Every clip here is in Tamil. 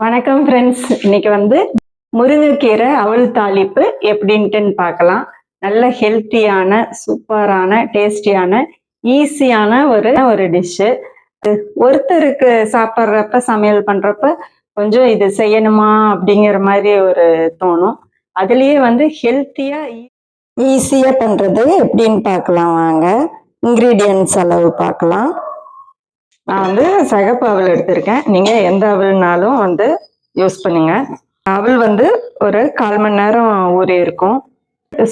வணக்கம் ஃப்ரெண்ட்ஸ் இன்னைக்கு வந்து முருங்கைக்கீரை அவல் தாளிப்பு எப்படின்ட்டுன்னு பார்க்கலாம். நல்ல ஹெல்த்தியான சூப்பரான டேஸ்டியான ஈஸியான ஒரு ஒரு டிஷ்ஷு ஒருத்தருக்கு சாப்பிட்றப்ப சமையல் பண்ணுறப்ப கொஞ்சம் இது செய்யணுமா அப்படிங்கிற மாதிரி ஒரு தோணும். அதுலேயே வந்து ஹெல்த்தியாக ஈஸியாக பண்ணுறது எப்படின்னு பார்க்கலாம் வாங்க. இன்க்ரீடியன்ட்ஸ் அளவு பார்க்கலாம். நான் வந்து சகப்பு அவல் எடுத்திருக்கேன். நீங்கள் எந்த அவல்னாலும் வந்து யூஸ் பண்ணுங்க. அவல் வந்து ஒரு கால் மணி நேரம் ஊறி இருக்கும்.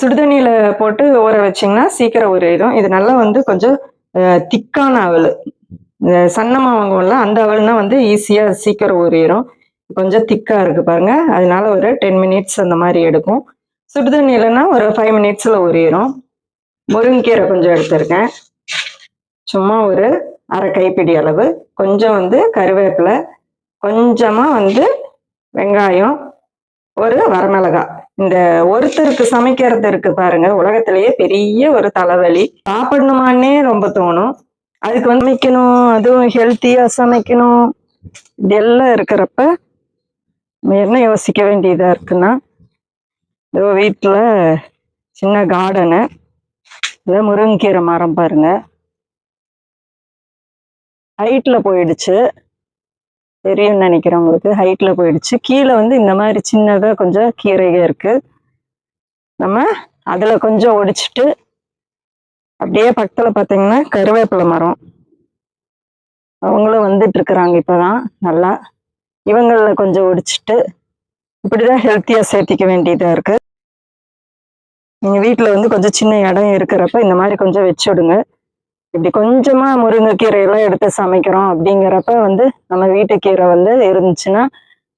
சுடுதண்ணியில் போட்டு ஊற வச்சிங்கன்னா சீக்கிரம் ஊறிடும். இது நல்லா வந்து கொஞ்சம் திக்கான அவல். இந்த சன்னமாக வாங்குவோம்ல அந்த அவல்னா வந்து ஈஸியாக சீக்கிரம் ஊறிடும். கொஞ்சம் திக்காக இருக்குது பாருங்க. அதனால ஒரு டென் மினிட்ஸ் அந்த மாதிரி எடுக்கும். சுடுதண்ணிலனா ஒரு ஃபைவ் மினிட்ஸில் ஊறிடும். முருங்கீரை கொஞ்சம் எடுத்திருக்கேன். சும்மா ஒரு அரை கைப்பிடி அளவு கொஞ்சம் வந்து கருவேப்பிலை கொஞ்சமாக வந்து வெங்காயம் ஒரு வரமிளகாய் இந்த ஒருத்தருக்கு சமைக்கிறது இருக்கு பாருங்க உலகத்திலேயே பெரிய ஒரு தலைவலி. சாப்பிடணுமானே ரொம்ப தோணும். அதுக்கு வந்து சமைக்கணும் அதுவும் ஹெல்த்தியாக சமைக்கணும். இதெல்லாம் இருக்கிறப்ப என்ன யோசிக்க வேண்டியதாக இருக்குன்னா இதோ வீட்டில் சின்ன கார்டனு இல்லை முருங்கைக்கீரை மரம் பாருங்கள் ஹைட்டில் போயிடுச்சு. தெரியும்னு நினைக்கிறேன் உங்களுக்கு. ஹைட்டில் போயிடுச்சு. கீழே வந்து இந்த மாதிரி சின்னதாக கொஞ்சம் கீரைகள் இருக்குது நம்ம அதில் கொஞ்சம் ஒடிச்சிட்டு அப்படியே பக்கத்தில் பார்த்தீங்கன்னா கருவேப்பிலை மரம். அவங்களும் வந்துட்டு இருக்கிறாங்க இப்போதான். நல்லா இவங்களில் கொஞ்சம் ஒடிச்சிட்டு இப்படிதான் ஹெல்த்தியாக சேர்த்திக்க வேண்டியதாக இருக்குது எங்கள் வீட்டில் வந்து கொஞ்சம் சின்ன இடம் இருக்கிறப்ப இந்த மாதிரி கொஞ்சம் வச்சு விடுங்க. இப்படி கொஞ்சமா முருங்கைக்கீரையெல்லாம் எடுத்து சமைக்கிறோம் அப்படிங்கிறப்ப வந்து நம்ம வீட்டுக்கீரை வந்து இருந்துச்சுன்னா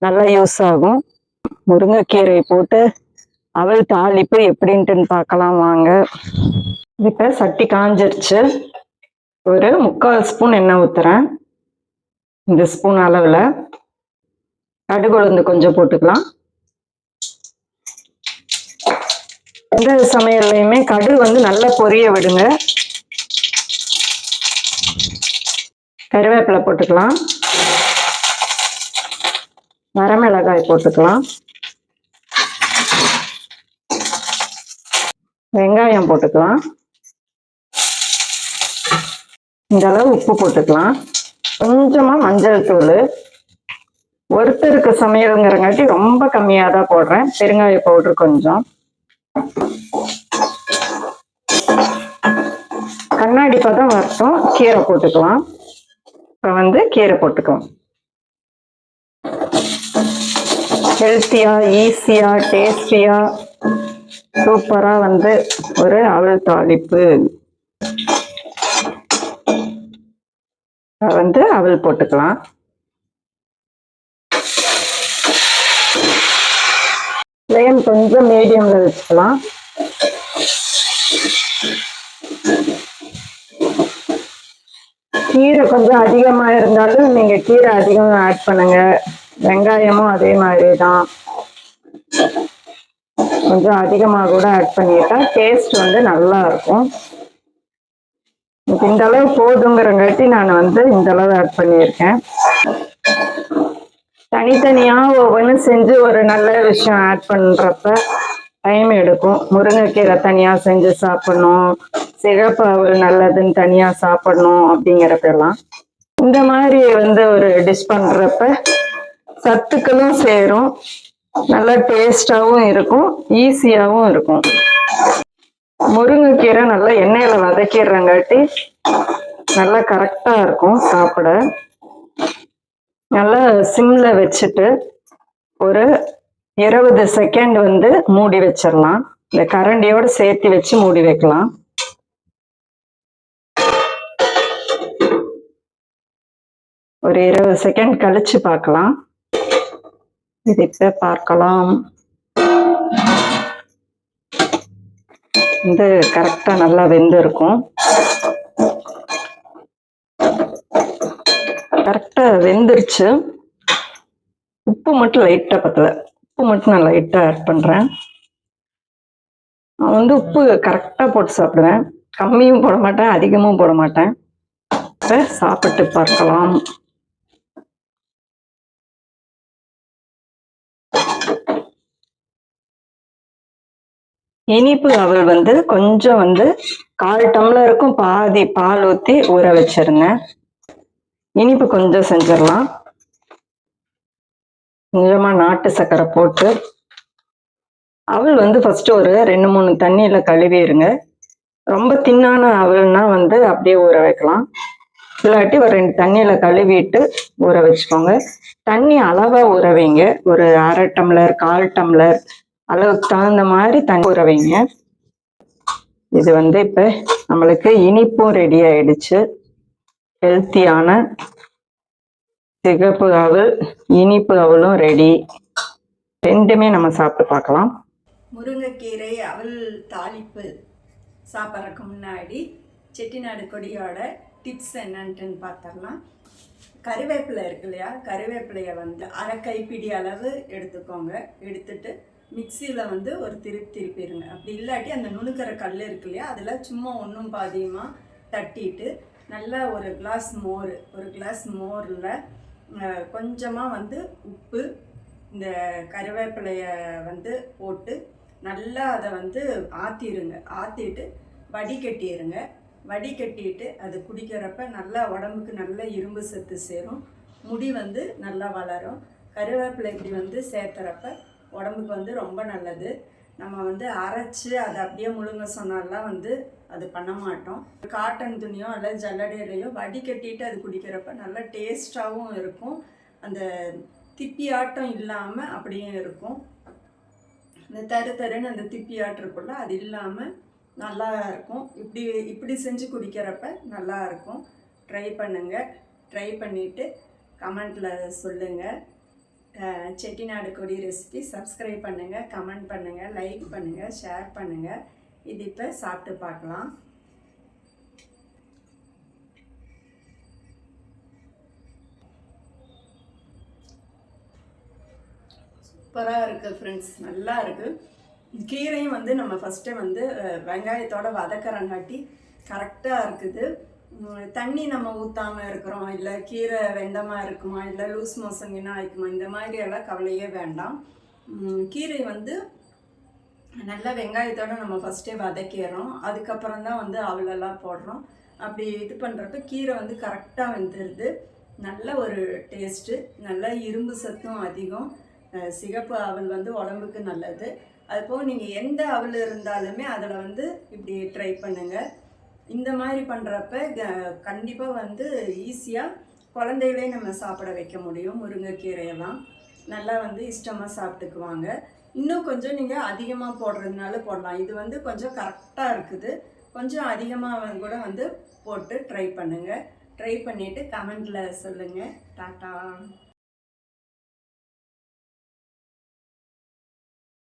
நல்லா யூஸ் ஆகும். முருங்கைக்கீரை போட்டு அவள் தாளிப்பு எப்படின்ட்டுன்னு பார்க்கலாம் வாங்க. இப்போ சட்டி காஞ்சிருச்சு. ஒரு முக்கால் ஸ்பூன் எண்ணெய் ஊற்றுறேன் இந்த ஸ்பூன் அளவில் கடுகுழுந்து கொஞ்சம் போட்டுக்கலாம். எந்த சமையல்லையுமே கடு வந்து நல்லா பொரிய விடுங்க. கருவேப்பிலை போட்டுக்கலாம். வரமிளகாய் போட்டுக்கலாம். வெங்காயம் போட்டுக்கலாம். இந்த அளவு உப்பு போட்டுக்கலாம். கொஞ்சமாக மஞ்சள் தூள். ஒருத்தருக்கு சமையலுங்கிறங்காட்டி ரொம்ப கம்மியாக தான் போடுறேன். பெருங்காய பவுடர் கொஞ்சம். கண்ணாடி பதம் வரட்டும். கீரை போட்டுக்கலாம். இப்போ வந்து கீரை போட்டுக்கலாம் ஹெல்த்தியா ஈஸியா டேஸ்டியா சூப்பரா வந்து ஒரு அவல் தாளிப்பு. வந்து அவல் போட்டுக்கலாம். ஃப்ளேம் கொஞ்சம் மீடியம்ல வச்சுக்கலாம். கீரை கொஞ்சம் அதிகமா இருந்தாலும் நீங்க கீரை அதிகம் ஆட் பண்ணுங்க. வெங்காயமும் அதே மாதிரி தான் கொஞ்சம் அதிகமாக கூட ஆட் பண்ணிட்டா டேஸ்ட் வந்து நல்லா இருக்கும். இந்த அளவு போதுங்கிறங்காட்டி நான் வந்து இந்த அளவு ஆட் பண்ணியிருக்கேன். தனித்தனியாக ஒவ்வொன்றும் செஞ்சு ஒரு நல்ல விஷயம் ஆட் பண்ணுறப்ப டைம் எடுக்கும். முருங்கைக்கீரை தனியாக செஞ்சு சாப்பிடணும். சிகப்பு அவல் நல்லதுன்னு தனியாக சாப்பிடணும் அப்படிங்கிறப்பெல்லாம் இந்த மாதிரி வந்து ஒரு டிஷ் பண்ணுறப்ப சத்துக்களும் சேரும். நல்லா டேஸ்டாகவும் இருக்கும். ஈஸியாகவும் இருக்கும். முருங்கைக்கீரை நல்லா எண்ணெயில் வதக்கிடுறங்காட்டி நல்லா கரெக்டாக இருக்கும் சாப்பிட. நல்லா சிம்மில் வச்சுட்டு ஒரு இருபது செகண்ட் வந்து மூடி வச்சிடலாம். இந்த கரண்டியோட சேர்த்து வச்சு மூடி வைக்கலாம். ஒரு இருபது செகண்ட் கழிச்சு பார்க்கலாம். இது இப்போ பார்க்கலாம். வந்து கரெக்டா நல்லா வெந்து இருக்கும் கரெக்டா வெந்துருச்சு. உப்பு மட்டும் லைட்டா பத்தலை. உப்பு மட்டும் நான் லைட்டாக ஆட் பண்ணுறேன் நான் வந்து உப்பு கரெக்டாக போட்டு சாப்பிடுவேன். கம்மியும் போட மாட்டேன் அதிகமும் போட மாட்டேன். சாப்பிட்டு பார்க்கலாம். இனிப்பு அவள் வந்து கொஞ்சம் வந்து கால் டம்ளருக்கும் பாதி பால் ஊற்றி ஊற வச்சிருந்தேன் இனிப்பு கொஞ்சம் செஞ்சிடலாம். கொஞ்சமா நாட்டு சர்க்கரை போட்டு அவள் வந்து ஃபர்ஸ்ட் ஒரு ரெண்டு மூணு தண்ணியில கழுவிடுங்க ரொம்ப தின்னான அவள்னா வந்து அப்படியே ஊற வைக்கலாம். இல்லாட்டி ஒரு ரெண்டு தண்ணியில கழுவிட்டு ஊற வச்சுக்கோங்க. தண்ணி அளவா ஊற வைங்க. ஒரு அரை டம்ளர் கால் டம்ளர் அளவுக்கு தகுந்த மாதிரி தண்ணி ஊற வைங்க. இது வந்து இப்ப நம்மளுக்கு இனிப்பும் ரெடி ஆயிடுச்சு. ஹெல்த்தியான சிகப்பு அவல் இனிப்பு அவளும் ரெடி ரெண்டுமே நம்ம சாப்பிட்டு பார்க்கலாம். முருங்கைக்கீரை அவல் தாளிப்பு சாப்பிட்றதுக்கு முன்னாடி செட்டிநாடு கொடியோட டிப்ஸ் என்னன்ட்டுன்னு பார்த்தோம்னா கருவேப்பிலை இருக்கு இல்லையா? கருவேப்பிலையை வந்து அரை கைப்பிடி அளவு எடுத்துக்கோங்க. எடுத்துட்டு மிக்சியில் வந்து ஒரு திருப்பி திருப்பிடுங்க. அப்படி இல்லாட்டி அந்த நுணுக்கிற கல் இருக்கு இல்லையா? அதில் சும்மா ஒன்றும் பாதியமாக தட்டிட்டு நல்லா ஒரு கிளாஸ் மோர் ஒரு கிளாஸ் மோரில் கொஞ்சமாக வந்து உப்பு இந்த கருவேப்பிலையை வந்து போட்டு நல்லா அதை வந்து ஆற்றிடுங்க ஆற்றிட்டு வடிகட்டிடுங்க வடிகட்டிட்டு அது குடிக்கிறப்ப நல்லா உடம்புக்கு நல்ல இரும்பு சத்து சேரும். முடி வந்து நல்லா வளரும். கருவேப்பிலை இப்படி வந்து சேர்த்துறப்ப உடம்புக்கு வந்து ரொம்ப நல்லது. நம்ம வந்து அரைச்சி அதை அப்படியே முழுங்க சொன்னாலாம் வந்து அது பண்ண மாட்டோம். காட்டன் துணியோ அல்லது ஜல்லடையிலையோ வடிகட்டிட்டு அது குடிக்கிறப்ப நல்லா டேஸ்டாகவும் இருக்கும். அந்த திப்பியாட்டம் இல்லாமல் அப்படியே இருக்கும். இந்த தரு தருன்னு அந்த திப்பியாட்டம் இருக்குல்ல அது இல்லாமல் நல்லா இருக்கும். இப்படி இப்படி செஞ்சு குடிக்கிறப்ப நல்லா இருக்கும். ட்ரை பண்ணுங்கள் ட்ரை பண்ணிவிட்டு கமெண்ட்டில் சொல்லுங்கள் செட்டிநாடு கொடி ரெசிபி சப்ஸ்கிரைப் பண்ணுங்கள் கமெண்ட் பண்ணுங்கள் லைக் பண்ணுங்கள் ஷேர் பண்ணுங்கள் இது இப்போ சாப்பிட்டு பார்க்கலாம். சூப்பராக இருக்குது ஃப்ரெண்ட்ஸ் நல்லா இருக்குது கீரையும் வந்து நம்ம ஃபஸ்ட்டு வந்து வெங்காயத்தோட வதக்கறங்காட்டி கரெக்டாக இருக்குது. தண்ணி நம்ம ஊற்றாமல் இருக்கிறோம்? இல்லை கீரை வெந்தமாக இருக்குமா? இல்லை லூஸ் மோசங்கினா ஆயிக்குமா இந்த மாதிரி எல்லாம் கவலையே வேண்டாம். கீரை வந்து நல்லா வெங்காயத்தோட நம்ம ஃபஸ்ட்டே வதக்கிடுறோம். அதுக்கப்புறம் தான் வந்து அவலெல்லாம் போடுறோம். அப்படி இது பண்ணுறப்ப கீரை வந்து கரெக்டாக வந்துடுது நல்ல ஒரு டேஸ்ட்டு நல்ல இரும்பு சத்தும் அதிகம். சிகப்பு அவல் வந்து உடம்புக்கு நல்லது. அதுபோக நீங்கள் எந்த அவல் இருந்தாலுமே அதில் வந்து இப்படி ட்ரை பண்ணுங்கள் இந்த மாதிரி பண்ணுறப்ப கண்டிப்பாக வந்து ஈஸியாக குழந்தைகளே நம்ம சாப்பிட வைக்க முடியும். முருங்கைக்கீரையெல்லாம் நல்லா வந்து இஷ்டமாக சாப்பிட்டுக்குவாங்க. இன்னும் கொஞ்சம் நீங்கள் அதிகமாக போடுறதுனால போடலாம். இது வந்து கொஞ்சம் கரெக்டாக இருக்குது. கொஞ்சம் அதிகமாக கூட வந்து போட்டு ட்ரை பண்ணுங்கள் ட்ரை பண்ணிவிட்டு கமெண்டில் சொல்லுங்கள் டாட்டா.